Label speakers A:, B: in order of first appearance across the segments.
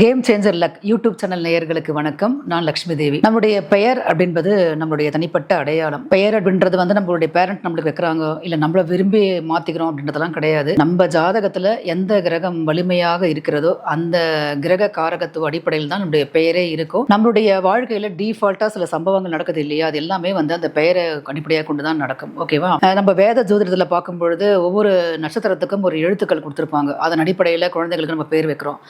A: Game changer luck YouTube channel நேயர்களுக்கு வணக்கம். நான் லக்ஷ்மி தேவி. நம்முடைய பெயர் அப்படின்றது நம்மளுடைய தனிப்பட்ட அடையாளம். பெயர் அப்படின்றது வந்து நம்மளுடைய பேரண்ட் நம்மளுக்கு வைக்கிறாங்க. இல்லை நம்மளை விரும்பி மாத்திக்கிறோம் அப்படின்றதெல்லாம் கிடையாது. நம்ம ஜாதகத்துல எந்த கிரகம் வலிமையாக இருக்கிறதோ அந்த கிரக காரகத்துவ அடிப்படையில் தான் நம்முடைய பெயரே இருக்கும். நம்மளுடைய வாழ்க்கையில டிஃபால்ட்டா சில சம்பவங்கள் நடக்குது இல்லையா? அது எல்லாமே வந்து அந்த பெயரை அடிப்படையாக கொண்டு தான் நடக்கும். ஓகேவா நம்ம வேத ஜோதிடத்தில் பார்க்கும் பொழுது ஒவ்வொரு நட்சத்திரத்துக்கும் ஒரு எழுத்துக்கள் கொடுத்துருப்பாங்க. அதன் அடிப்படையில் குழந்தைகளுக்கு நம்ம பேர் வைக்கிறோம்.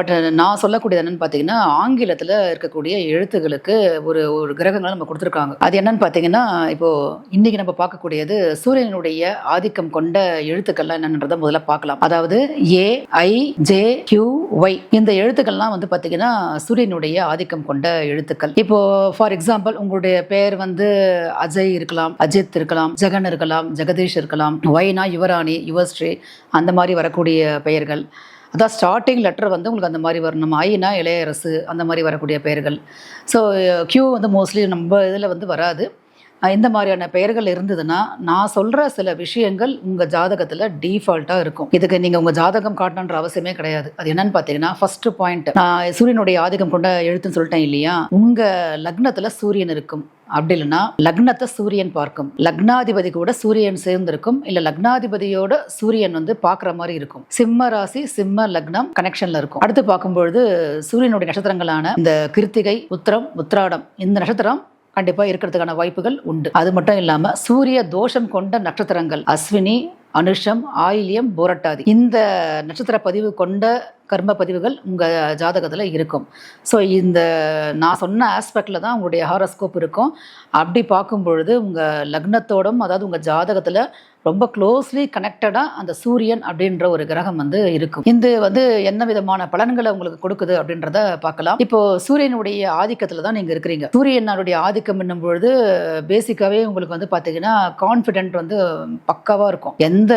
A: பட் நான் சொல்லக்கூடியது என்னன்னு பார்த்தீங்கன்னா ஆங்கிலத்தில் இருக்கக்கூடிய எழுத்துகளுக்கு ஒரு ஒரு கிரகங்களை நம்ம கொடுத்துருக்காங்க. அது என்னன்னு பார்த்தீங்கன்னா இப்போ இன்னைக்கு நம்ம பார்க்கக்கூடியது சூரியனுடைய ஆதிக்கம் கொண்ட எழுத்துக்கள்லாம் என்னன்றதை முதல்ல பார்க்கலாம். அதாவது A I J Q Y இந்த எழுத்துக்கள்லாம் வந்து பார்த்தீங்கன்னா சூரியனுடைய ஆதிக்கம் கொண்ட எழுத்துக்கள். இப்போ ஃபார் எக்ஸாம்பிள் உங்களுடைய பேர் வந்து அஜய் இருக்கலாம் அஜித் இருக்கலாம் ஜெகன் இருக்கலாம் ஜெகதீஷ் இருக்கலாம் ஒய்னா யுவராணி யுவஸ்ரீ அந்த மாதிரி வரக்கூடிய பெயர்கள். அதான் ஸ்டார்டிங் லெட்டர் வந்து உங்களுக்கு அந்த மாதிரி வரணும் ஐனா இளையரசு அந்த மாதிரி வரக்கூடிய பெயர்கள். ஸோ கியூ வந்து மோஸ்ட்லி நம்ம இதில் வந்து வராது. எந்த மாதிரியான பெயர்கள் இருந்ததுன்னா நான் சொல்கிற சில விஷயங்கள் உங்கள் ஜாதகத்தில் டீஃபால்ட்டாக இருக்கும். இதுக்கு நீங்கள் உங்கள் ஜாதகம் காட்டணுன்ற அவசியமே கிடையாது. அது என்னன்னு பார்த்தீங்கன்னா ஃபர்ஸ்ட் பாயிண்ட் நான் சூரியனுடைய ஆதிக்கம் கொண்ட எழுத்துன்னு சொல்லிட்டேன் இல்லையா? உங்கள் லக்னத்தில் சூரியன் இருக்கும். அப்படி இல்லைன்னா லக்னத்தை சூரியன் பார்க்கும். லக்னாதிபதி கூட சூரியன் சேர்ந்திருக்கும். இல்ல லக்னாதிபதியோட சூரியன் வந்து பார்க்குற மாதிரி இருக்கும். சிம்ம ராசி சிம்ம லக்னம் கனெக்ஷன்ல இருக்கும். அடுத்து பார்க்கும்பொழுது சூரியனுடைய நட்சத்திரங்களான இந்த கிருத்திகை உத்திரம் உத்ராடம் இந்த நட்சத்திரம் கண்டிப்பா இருக்கிறதுக்கான வாய்ப்புகள் உண்டு. அது மட்டும் இல்லாம சூரிய தோஷம் கொண்ட நட்சத்திரங்கள் அஸ்வினி அனுஷம் ஆயில்யம் போரட்டாதி. இந்த நட்சத்திர பதிவு கொண்ட கர்ம பதிவுகள் உங்கள் ஜாதகத்தில் இருக்கும். ஸோ இந்த நான் சொன்ன ஆஸ்பெக்டில் தான் உங்களுடைய ஹாரோஸ்கோப் இருக்கும். அப்படி பார்க்கும் பொழுது உங்கள் லக்னத்தோடும் அதாவது உங்கள் ஜாதகத்தில் ரொம்ப க்ளோஸ்லி கனெக்டடாக அந்த சூரியன் அப்படின்ற ஒரு கிரகம் வந்து இருக்கும். இது வந்து என்ன விதமான பலன்களை உங்களுக்கு கொடுக்குது அப்படின்றத பார்க்கலாம். இப்போ சூரியனுடைய ஆதிக்கத்தில் தான் நீங்கள் இருக்கிறீங்க. சூரியனுடைய ஆதிக்கம் என்னும் பொழுது பேசிக்காகவே உங்களுக்கு வந்து பார்த்தீங்கன்னா கான்ஃபிடென்ட் வந்து பக்காவாக இருக்கும். எந்த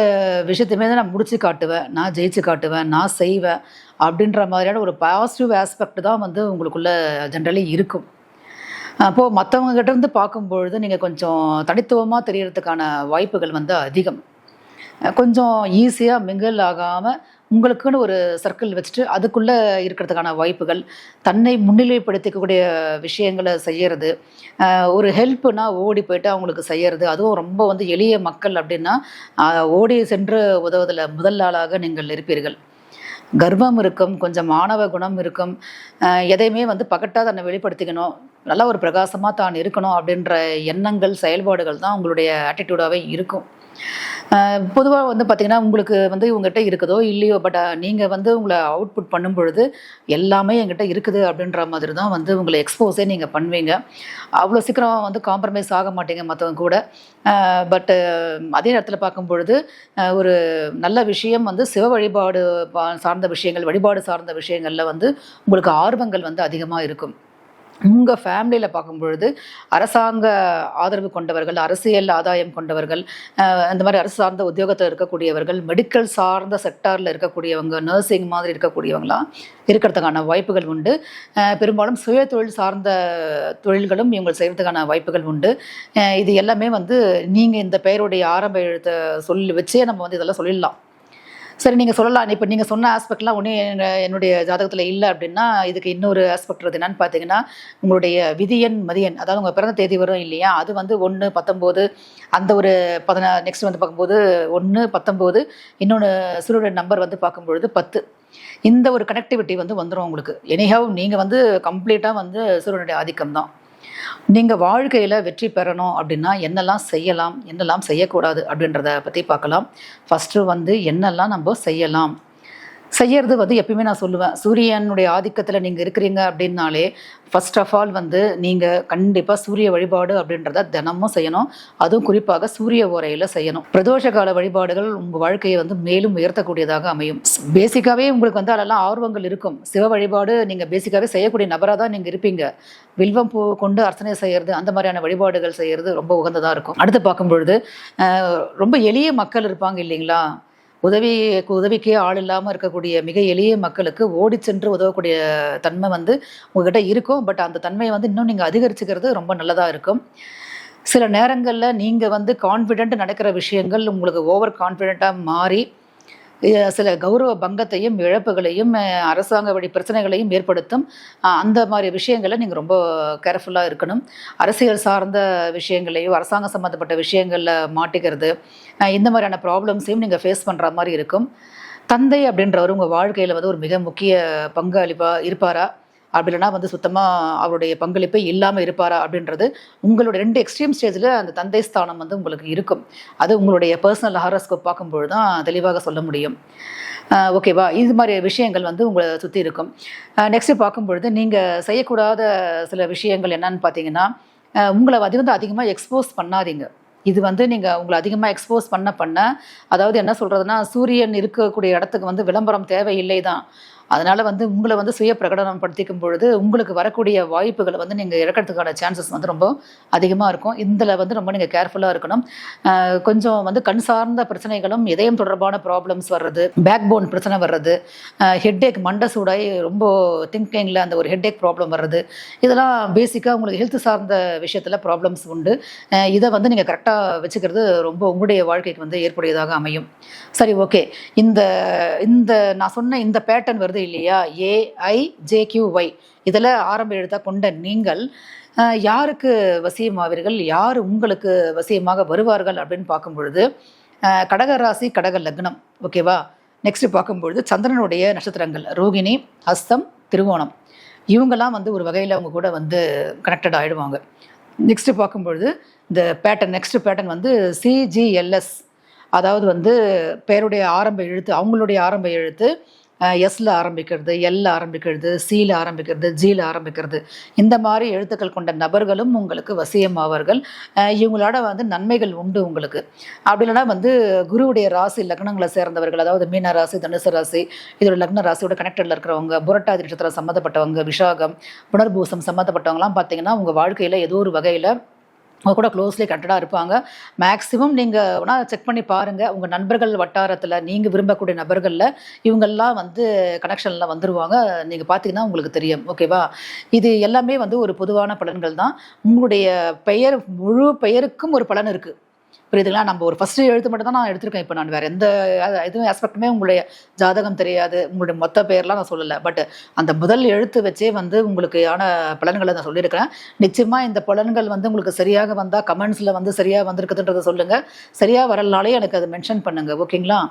A: விஷயத்தையுமே தான் நான் முடிச்சு காட்டுவேன் நான் ஜெயிச்சு காட்டுவேன் நான் செய்வேன். அப்படின்ற மாதிரியான ஒரு பாசிட்டிவ் ஆஸ்பெக்ட் தான் வந்து உங்களுக்குள்ளே ஜென்ரலி இருக்கும். அப்போது மற்றவங்க பார்க்கும்பொழுது நீங்கள் கொஞ்சம் தனித்துவமாக தெரியறதுக்கான வாய்ப்புகள் வந்து அதிகம். கொஞ்சம் ஈஸியாக மிங்கிள் ஆகாமல் உங்களுக்குன்னு ஒரு சர்க்கிள் வச்சுட்டு அதுக்குள்ளே இருக்கிறதுக்கான வாய்ப்புகள் தன்னை முன்னிலைப்படுத்திக்கக்கூடிய விஷயங்களை செய்கிறது ஒரு ஹெல்ப்புனா ஓடி போயிட்டு அவங்களுக்கு செய்கிறது அதுவும் ரொம்ப வந்து எளிய மக்கள் அப்படின்னா ஓடி சென்று உதவுதில் முதல் ஆளாக நீங்கள் இருப்பீர்கள். கர்வம் இருக்கும் கொஞ்சம் மாணவ குணம் இருக்கும். எதையுமே வந்து பகட்டாக தன்னை வெளிப்படுத்திக்கணும். நல்ல ஒரு பிரகாசமாக தான் இருக்கணும் அப்படின்ற எண்ணங்கள் செயல்பாடுகள் தான் உங்களுடைய ஆட்டிடியூடாகவே இருக்கும். பொதுவாக வந்து பார்த்திங்கன்னா உங்களுக்கு வந்து உங்ககிட்ட இருக்குதோ இல்லையோ பட் நீங்கள் வந்து உங்களை அவுட்புட் பண்ணும் பொழுது எல்லாமே என்கிட்ட இருக்குது அப்படின்ற மாதிரி தான் வந்து உங்களை எக்ஸ்போஸே நீங்கள் பண்ணுவீங்க. அவ்வளோ சீக்கிரம் வந்து காம்ப்ரமைஸ் ஆக மாட்டீங்க மற்றவங்க கூட. பட்டு அதே நேரத்தில் பார்க்கும் பொழுது ஒரு நல்ல விஷயம் வந்து சிவ வழிபாடு பா- சார்ந்த விஷயங்கள் வழிபாடு சார்ந்த விஷயங்களில் வந்து உங்களுக்கு ஆர்வங்கள் வந்து அதிகமாக இருக்கும். உங்கள் ஃபேமிலியில் பார்க்கும் பொழுது அரசாங்க ஆதரவு கொண்டவர்கள் அரசியல் ஆதாயம் கொண்டவர்கள் இந்த அந்த மாதிரி அரசு சார்ந்த உத்தியோகத்தில் இருக்கக்கூடியவர்கள் மெடிக்கல் சார்ந்த செக்டாரில் இருக்கக்கூடியவங்க நர்சிங் மாதிரி இருக்கக்கூடியவங்களாம் இருக்கிறதுக்கான வாய்ப்புகள் உண்டு. பெரும்பாலும் சுய தொழில் சார்ந்த தொழில்களும் இவங்க செய்கிறதுக்கான வாய்ப்புகள் உண்டு. இது எல்லாமே வந்து நீங்கள் இந்த பெயருடைய ஆரம்ப எழுத்தை சொல்லி வச்சே நம்ம வந்து இதெல்லாம் சொல்லிடலாம். சரி நீங்கள் சொல்லலாம். இப்போ நீங்கள் சொன்ன ஆஸ்பெக்ட்லாம் ஒன்றும் என்னுடைய ஜாதகத்தில் இல்லை அப்படின்னா இதுக்கு இன்னொரு ஆஸ்பெக்ட் வருது என்னன்னு பார்த்தீங்கன்னா உங்களுடைய விதியன் மதியன் அதாவது உங்கள் பிறந்த தேதி வரும் இல்லையா? அது வந்து ஒன்று பத்தொம்போது அந்த ஒரு பதினா நெக்ஸ்ட் வந்து பார்க்கும்போது ஒன்று பத்தொம்போது இன்னொன்று சூரிய நம்பர் வந்து பார்க்கும்பொழுது பத்து. இந்த ஒரு கனெக்டிவிட்டி வந்து வந்துடும் உங்களுக்கு. எனிஹவ் நீங்கள் வந்து கம்ப்ளீட்டாக வந்து சிறுவனுடைய ஆதிக்கம் தான் நீங்கள் வாழ்க்கையில் வெற்றி பெறணும் அப்படின்னா என்னெல்லாம் செய்யலாம் என்னெல்லாம் செய்யக்கூடாது அப்படின்றத பற்றி பார்க்கலாம். ஃபஸ்ட்டு வந்து என்னெல்லாம் நம்ம செய்யலாம்? செய்யறது வந்து எப்பயுமே நான் சொல்லுவேன். சூரியனுடைய ஆதிக்கத்தில் நீங்கள் இருக்கிறீங்க அப்படின்னாலே ஃபர்ஸ்ட் ஆஃப் ஆல் வந்து நீங்கள் கண்டிப்பாக சூரிய வழிபாடு அப்படின்றத தினமும் செய்யணும். அதுவும் குறிப்பாக சூரிய உரையில் செய்யணும். பிரதோஷ கால வழிபாடுகள் உங்கள் வாழ்க்கையை வந்து மேலும் உயர்த்தக்கூடியதாக அமையும். பேசிக்காகவே உங்களுக்கு வந்து அதெல்லாம் ஆர்வங்கள் இருக்கும். சிவ வழிபாடு நீங்கள் பேசிக்காகவே செய்யக்கூடிய நபராக தான் நீங்கள் இருப்பீங்க. வில்வம் பூ கொண்டு அர்ச்சனை செய்கிறது அந்த மாதிரியான வழிபாடுகள் செய்கிறது ரொம்ப உகந்ததாக இருக்கும். அடுத்து பார்க்கும் பொழுது ரொம்ப எளிய மக்கள் இருப்பாங்க இல்லைங்களா? உதவி உதவிக்கே ஆள் இல்லாமல் இருக்கக்கூடிய மிக எளிய மக்களுக்கு ஓடி சென்று உதவக்கூடிய தன்மை வந்து உங்ககிட்ட இருக்கும். பட் அந்த தன்மையை வந்து இன்னும் நீங்கள் அதிகரிச்சுக்கிறது ரொம்ப நல்லதாக இருக்கும். சில நேரங்களில் நீங்கள் வந்து கான்ஃபிடென்ட் நடக்கிற விஷயங்கள் உங்களுக்கு ஓவர் கான்ஃபிடென்ட்டாக மாறி சில கௌரவ பங்கத்தையும் இழப்புகளையும் அரசாங்க வழி பிரச்சனைகளையும் ஏற்படுத்தும். அந்த மாதிரி விஷயங்களை நீங்கள் ரொம்ப கேர்ஃபுல்லாக இருக்கணும். அரசியல் சார்ந்த விஷயங்களையும் அரசாங்கம் சம்மந்தப்பட்ட விஷயங்களில் மாட்டிக்கிறது இந்த மாதிரியான ப்ராப்ளம்ஸையும் நீங்கள் ஃபேஸ் பண்ணுற மாதிரி இருக்கும். தந்தை அப்படின்றவர் உங்கள் வாழ்க்கையில் வந்து ஒரு மிக முக்கிய பங்கு அளிப்பா இருப்பாரா? அப்படி இல்லைன்னா வந்து சுத்தமாக அவருடைய பங்களிப்பே இல்லாமல் இருப்பாரா அப்படின்றது உங்களோட ரெண்டு எக்ஸ்ட்ரீம் ஸ்டேஜில் அந்த தந்தை ஸ்தானம் வந்து உங்களுக்கு இருக்கும். அது உங்களுடைய பர்சனல் ஹாரோஸ்கோப் பார்க்கும்பொழுது தான் தெளிவாக சொல்ல முடியும். ஓகேவா இது மாதிரி விஷயங்கள் வந்து உங்களை சுற்றி இருக்கும். நெக்ஸ்ட்டு பார்க்கும்பொழுது நீங்கள் செய்யக்கூடாத சில விஷயங்கள் என்னன்னு பார்த்தீங்கன்னா உங்களை அது வந்து அதிகமாக எக்ஸ்போஸ் பண்ணாதீங்க. இது வந்து நீங்கள் உங்களை அதிகமாக எக்ஸ்போஸ் பண்ண பண்ண அதாவது என்ன சொல்கிறதுனா சூரியன் இருக்கக்கூடிய இடத்துக்கு வந்து விளம்பரம் தேவையில்லை தான் அதனால் வந்து உங்களை வந்து சுய பிரகடனம் படுத்திக்கும் பொழுது உங்களுக்கு வரக்கூடிய வாய்ப்புகளை வந்து நீங்கள் இறக்கிறதுக்கான சான்சஸ் வந்து ரொம்ப அதிகமாக இருக்கும். இதில் வந்து ரொம்ப நீங்கள் கேர்ஃபுல்லாக இருக்கணும். கொஞ்சம் வந்து கண் சார்ந்த பிரச்சனைகளும் இதயம் தொடர்பான ப்ராப்ளம்ஸ் வர்றது பேக் போன் பிரச்சனை வர்றது ஹெட்டேக் மண்டை சூடாய் ரொம்ப திங்கிங்கில் அந்த ஒரு ஹெட்டேக் ப்ராப்ளம் வர்றது இதெல்லாம் பேசிக்காக உங்களுக்கு ஹெல்த் சார்ந்த விஷயத்தில் ப்ராப்ளம்ஸ் உண்டு. இதை வந்து நீங்கள் கரெக்டாக வச்சுக்கிறது ரொம்ப உங்களுடைய வாழ்க்கைக்கு வந்து ஏற்புடையதாக அமையும். சரி ஓகே இந்த இந்த நான் சொன்ன இந்த பேட்டர்ன் வருது இல்லையா? ஏஐ ஜேக்யூஒய் இதில் ஆரம்ப எழுத்தாக கொண்ட நீங்கள் யாருக்கு வசியமாவீர்கள்? யார் உங்களுக்கு வசியமாக வருவார்கள் அப்படின்னு பார்க்கும் பொழுது கடக ராசி கடக லக்னம். ஓகேவா நெக்ஸ்ட் பார்க்கும்பொழுது சந்திரனுடைய நட்சத்திரங்கள். ரோகிணி ஹஸ்தம் திருவோணம். இவங்கெல்லாம் வந்து ஒரு வகையில் அவங்க கூட வந்து கனெக்டட் ஆகிடுவாங்க நெக்ஸ்ட்டு பார்க்கும்பொழுது இந்த பேட்டர்ன் நெக்ஸ்ட் பேட்டர்ன் வந்து சிஜிஎல்எஸ் அதாவது வந்து பேருடைய ஆரம்ப எழுத்து அவங்களுடைய ஆரம்ப எழுத்து எஸ்ல ஆரம்பிக்கிறது எல்ல ஆரம்பிக்கிறது சீல ஆரம்பிக்கிறது ஜீல ஆரம்பிக்கிறது. இந்த மாதிரி எழுத்துக்கள் கொண்ட நபர்களும் உங்களுக்கு வசியமாவார்கள். இவங்களோட வந்து நன்மைகள் உண்டு உங்களுக்கு. அப்படி இல்லைன்னா வந்து குருவுடைய ராசி லக்னங்களை சேர்ந்தவர்கள் அதாவது மீன ராசி தனுசு ராசி இதோட லக்ன ராசியோட கனெக்டடில் இருக்கிறவங்க புரட்டாதி நட்சத்திரம் சம்மந்தப்பட்டவங்க விஷாகம் புனர்பூசம் சம்மந்தப்பட்டவங்கலாம் பார்த்தீங்கன்னா உங்கள் வாழ்க்கையில் ஏதோ ஒரு வகையில் அவங்க கூட க்ளோஸ்லி கண்டடாக இருப்பாங்க. மேக்ஸிமம் நீங்கள் வேணால் செக் பண்ணி பாருங்கள் உங்கள் நண்பர்கள் வட்டாரத்தில் நீங்கள் விரும்பக்கூடிய நபர்களில் இவங்கெல்லாம் வந்து கனெக்ஷனில் வந்துருவாங்க. நீங்கள் பார்த்தீங்கன்னா உங்களுக்கு தெரியும். ஓகேவா இது எல்லாமே வந்து ஒரு பொதுவான பலன்கள் தான். உங்களுடைய பெயர் முழு பெயருக்கும் ஒரு பலன் இருக்குது புரியுதுங்களா? நம்ம ஒரு ஃபர்ஸ்ட் எழுத்து மட்டும் தான் நான் எடுத்திருக்கேன். இப்போ நான் வேறு எந்த எதுவும் ஆஸ்பெக்ட்டுமே உங்களுடைய ஜாதகம் தெரியாது. உங்களுடைய மொத்த பெயர்லாம் நான் சொல்லலை. பட் அந்த முதல் எழுத்து வச்சே வந்து உங்களுக்கான பலன்களை நான் சொல்லியிருக்கிறேன். நிச்சயமாக இந்த பலன்கள் வந்து உங்களுக்கு சரியாக வந்தால் கமெண்ட்ஸில் வந்து சரியாக வந்திருக்குதுன்றதை சொல்லுங்கள் சரியாக வரலனாலே எனக்கு அதை மென்ஷன் பண்ணுங்கள் ஓகேங்களா